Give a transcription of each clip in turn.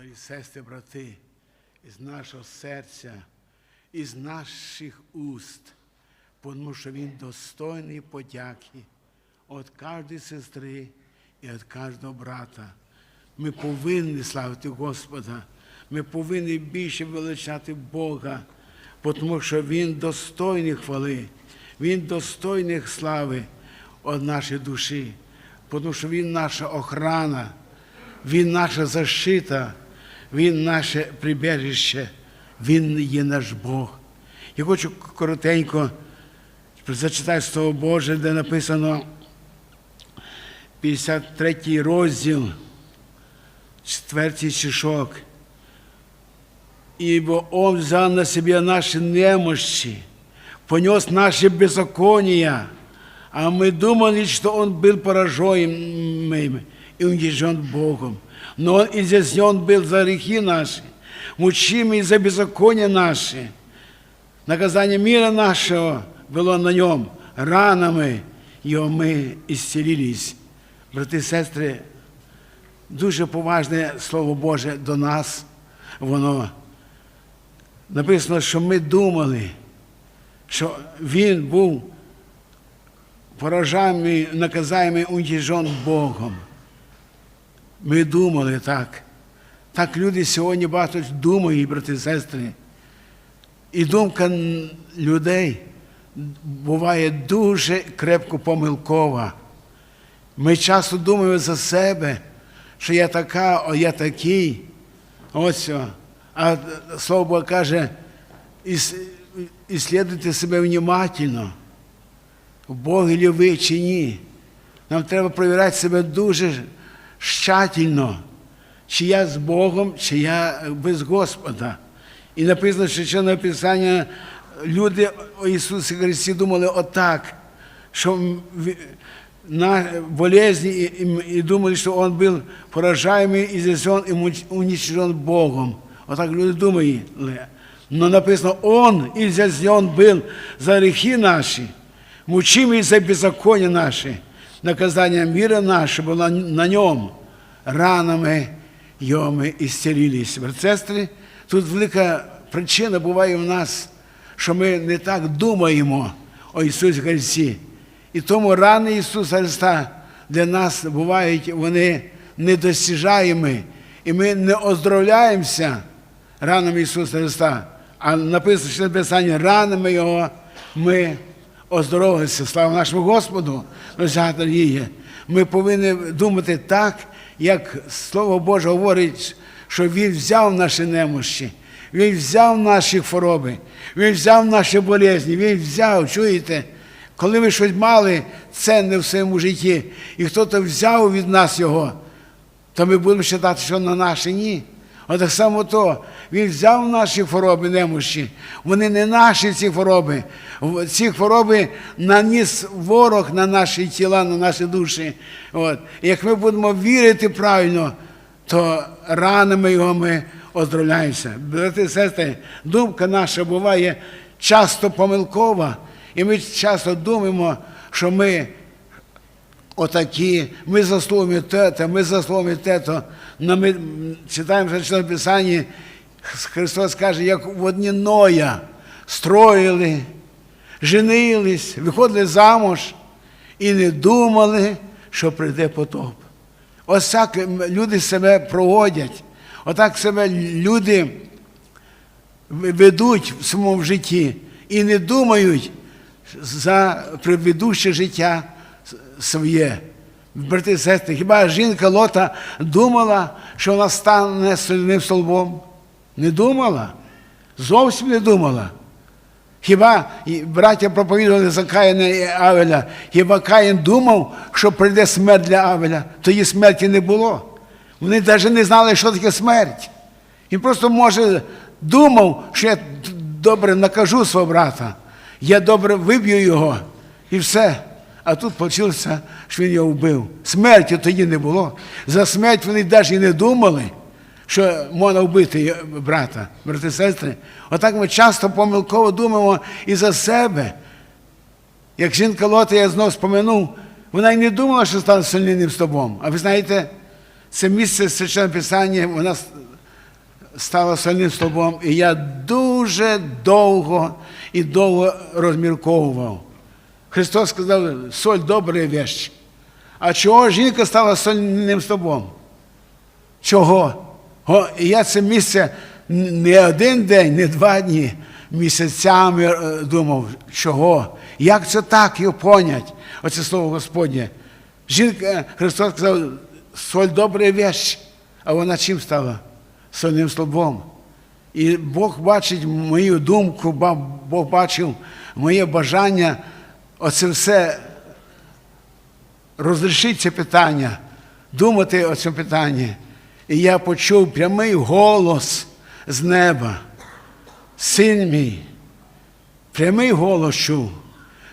Дорогі сестри, брати, із нашого серця, із наших уст, тому що Він достойний подяки від кожної сестри і від кожного брата. Ми повинні славити Господа, ми повинні більше величати Бога, тому що Він достойний хвали, Він достойний слави від нашої душі, тому що Він наша охрана. Він наша защита, Він наше прибіжище, Він є наш Бог. Я хочу коротенько зачитати Слово Боже, де написано 53 розділ, 4 стишок. Ибо Он взял на себя наши немощи, понес наши беззакония, а мы думали, что Он был поражаем и унижен Богом. Но Он изъяснен был за грехи наши, мучимый за беззакония наши. Наказание мира нашего было на Нем, ранами Його ми ісцілились. Брати і сестри, дуже поважне Слово Боже до нас, воно написано, що ми думали, що Він був поражаємий, наказаємий унижен Богом. Ми думали так. Так люди сьогодні багато думають, брати і сестри. І думка людей буває дуже крепко помилкова. Ми часто думаємо за себе, що я така, о я такий. Ось. А слово Боже каже, «Іс- іслідуйте себе внимательно. Бог ли ви чи ні. Нам треба перевіряти себе дуже щательно, чи я з Богом, чи я без Господа. І написано, що ще написання люди о Ісусі Христі думали отак, що в- на болезні і, і, і думали, що Він був поражаємий і зазен і муч- уничтожен Богом. Отак люди думали. Но написано, Он изъяснен был за грехи наши, мучимый за беззаконие наши. Наказание мира наше было на нем. Ранами його ми ісцілились. Брати, Сестри, тут велика причина буває в нас, що ми не так думаємо о Ісусі Христі. І тому рани Ісуса Христа для нас бувають вони недосяжаємі. І ми не оздоровляємося ранами Ісуса Христа. А написано, що Писання, ранами Його ми оздоровилися. Слава нашому Господу, дорогі. Ми повинні думати так, як Слово Боже говорить, що Він взяв наші немощі, Він взяв наші хвороби, Він взяв наші болезні, Він взяв, чуєте? Коли ви щось мали ценне в своєму житті, і хтось взяв від нас його, то ми будемо вважати, що на наші ні. От так само то, він взяв наші хвороби немощі. Вони не наші ці хвороби. Ці хвороби наніс ворог на наші тіла, на наші душі. От. І як ми будемо вірити правильно, то ранами його ми оздоровляємося. Брати і сестри, думка наша буває часто помилкова, і ми часто думаємо, що ми отакі, ми заслугами те, ми заслугами те-то. Но ми читаємо в Писанні, Христос каже, як в одні Ноя строїли, женились, виходили замуж і не думали, що прийде потоп. Ось так люди себе проводять, отак себе люди ведуть в своєму житті і не думають за предведуще життя своє. Брати сестри, хіба жінка Лота думала, що вона стане сольним столбом? Не думала. Зовсім не думала. Хіба браття проповідували за Каїна і Авеля, хіба Каїн думав, що прийде смерть для Авеля? Тоді смерті не було. Вони навіть не знали, що таке смерть. Він просто, може, думав, що я добре накажу свого брата, я добре виб'ю його і все. А тут вийшло, що він його вбив. Смерті тоді не було. За смерть вони навіть не думали, що можна вбити брата, брати сестри. Отак ми часто помилково думаємо і за себе. Як жінка Лота, я знову спомянув, вона й не думала, що стане сильним стовбом. А ви знаєте, це місце Священного Писання, вона стала сольним столбом, і я дуже довго і довго розмірковував. Христос сказав, соль добра вещь. А чого жінка стала сольним столбом? Чого? О, і я це місце не один день, не два дні, місяцями е, думав, чого? Як це так його понять? Оце слово Господнє. Жінка, Христос сказав, соль добра вещь, а вона чим стала? Сольним столбом. І Бог бачить мою думку, Бог бачив моє бажання оце все розрішити це питання, думати о цьому питанні. І я почув прямий голос з неба. Син мій, прямий голос чув.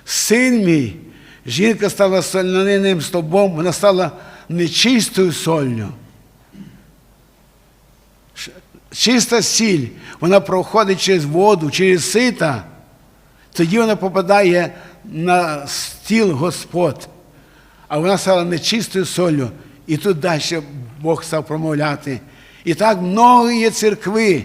Син мій, жінка стала сольняним стовбом, вона стала нечистою солью. Ш- Чиста сіль, вона проходить через воду, через сита, тоді вона попадає на стіл Господь. А вона стала нечистою солью. І тут далі Бог став промовляти. І так многі церкви,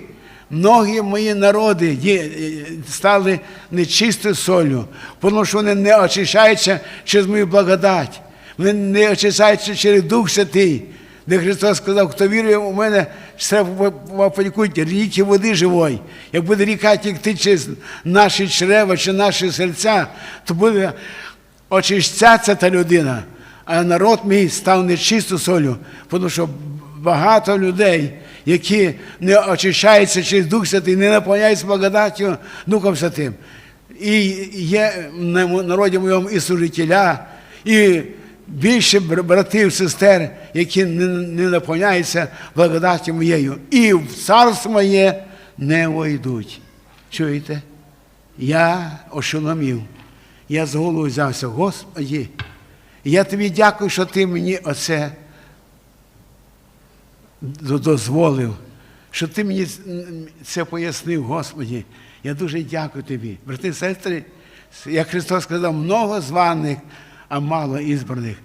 многі мої народи е, стали нечистою солью, тому що вони не очищаються через мою благодать, вони не очищаються через Дух Святий. Де Христос сказав, хто вірує у мене, треба подякуйте, ріки води живої. Як буде ріка тікти через наші чрева чи наші серця, то буде очищатися та людина. А народ мій став нечистою солью, тому що багато людей, які не очищаються через Дух Святий, не наповняються благодаттю Духом Святим. І є на народі моєму і служителя, і більше бр- братів, сестер, які не, не наповняються благодаттю моєю. І в царство моє не войдуть. Чуєте? Я ошеломів. Я з голову взявся, Господі, я тобі дякую, що ти мені оце дозволив, що ти мені це пояснив, Господі. Я дуже дякую тобі. Брати і сестри, як Христос сказав, много званих, а мало ізбраних.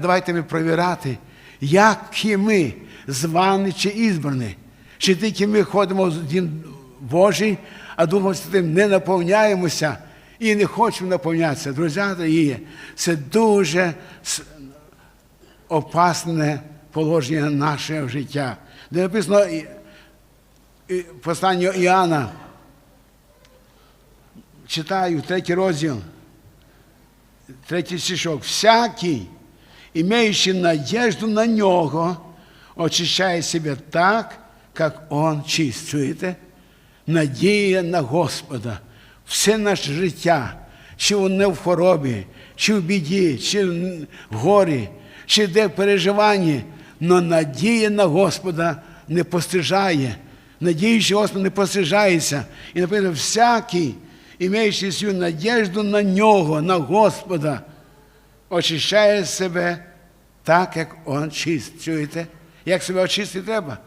Давайте ми провіряти, які ми звані чи ізбрані. Чи тільки ми ходимо в Дім Божий, а Духом Святим не наповняємося і не хочемо наповнятися. Друзі, дорогі, це дуже опасне положення нашого життя. Де написано послання Іоанна, читаю третій розділ, третій стишок. Всякий, имеющий надежду на нього, очищає себе так, як он чист. Чуєте? Надія на Господа. Все наше життя, чи воно в хворобі, чи в біді, чи в горі, чи де в переживанні, но надія на Господа не постижає. Надіючи Господа не постижається. І написано, всякий, імеючи свою надіжду на нього, на Господа, очищає себе так, як он чист. Чуєте? Як себе очистити треба?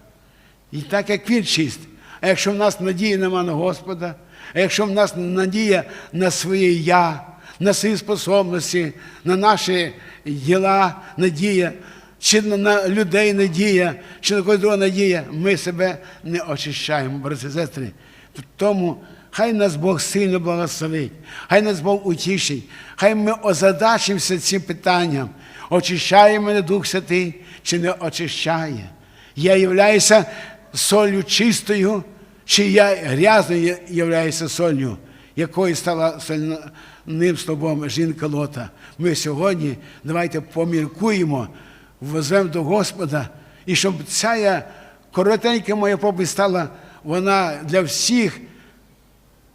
І так, як він чист. А якщо в нас надії нема на Господа, а якщо в нас надія на своє я, на свої способності, на наші діла надія, чи на, на людей надія, чи на когось другого надія, ми себе не очищаємо, брати і сестри. Тому хай нас Бог сильно благословить, хай нас Бог утішить, хай ми озадачимося цим питанням, очищає мене Дух Святий чи не очищає. Я являюся солью чистою, чи я грязною являюся солью, якою стала сольним стовбом жінка Лота. Ми сьогодні давайте поміркуємо, ввеземо до Господа, і щоб ця коротенька моя проповідь стала вона для всіх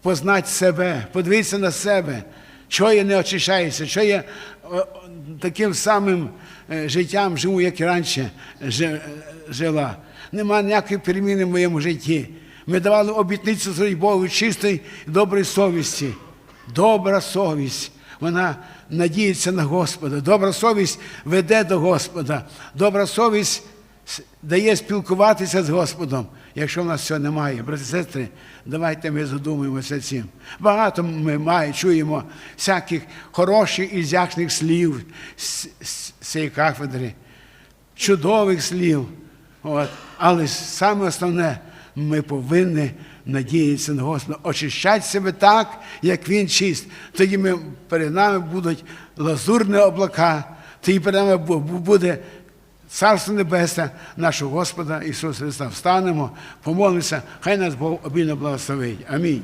познати себе, подивитися на себе, що я не очищаюся, що я о, таким самим е, життям живу, як і раніше е, жила. Нема ніякої переміни в моєму житті. Ми давали обітницю своїй Богу чистої і доброї совісті. Добра совість. Вона надіється на Господа. Добра совість веде до Господа. Добра совість дає спілкуватися з Господом. Якщо в нас цього немає, брати і сестри, давайте ми задумаємося цим. Багато ми має, чуємо всяких хороших і зяшних слів з цієї кафедри, чудових слів. От. Але саме основне, ми повинні надіятися на Господа, очищати себе так, як Він чист. Тоді ми, перед нами будуть лазурні облака, тоді перед нами бу- бу- буде Царство Небесне, нашого Господа Ісуса Христа. Встанемо, помолимося, хай нас Бог обільно благословить. Амінь.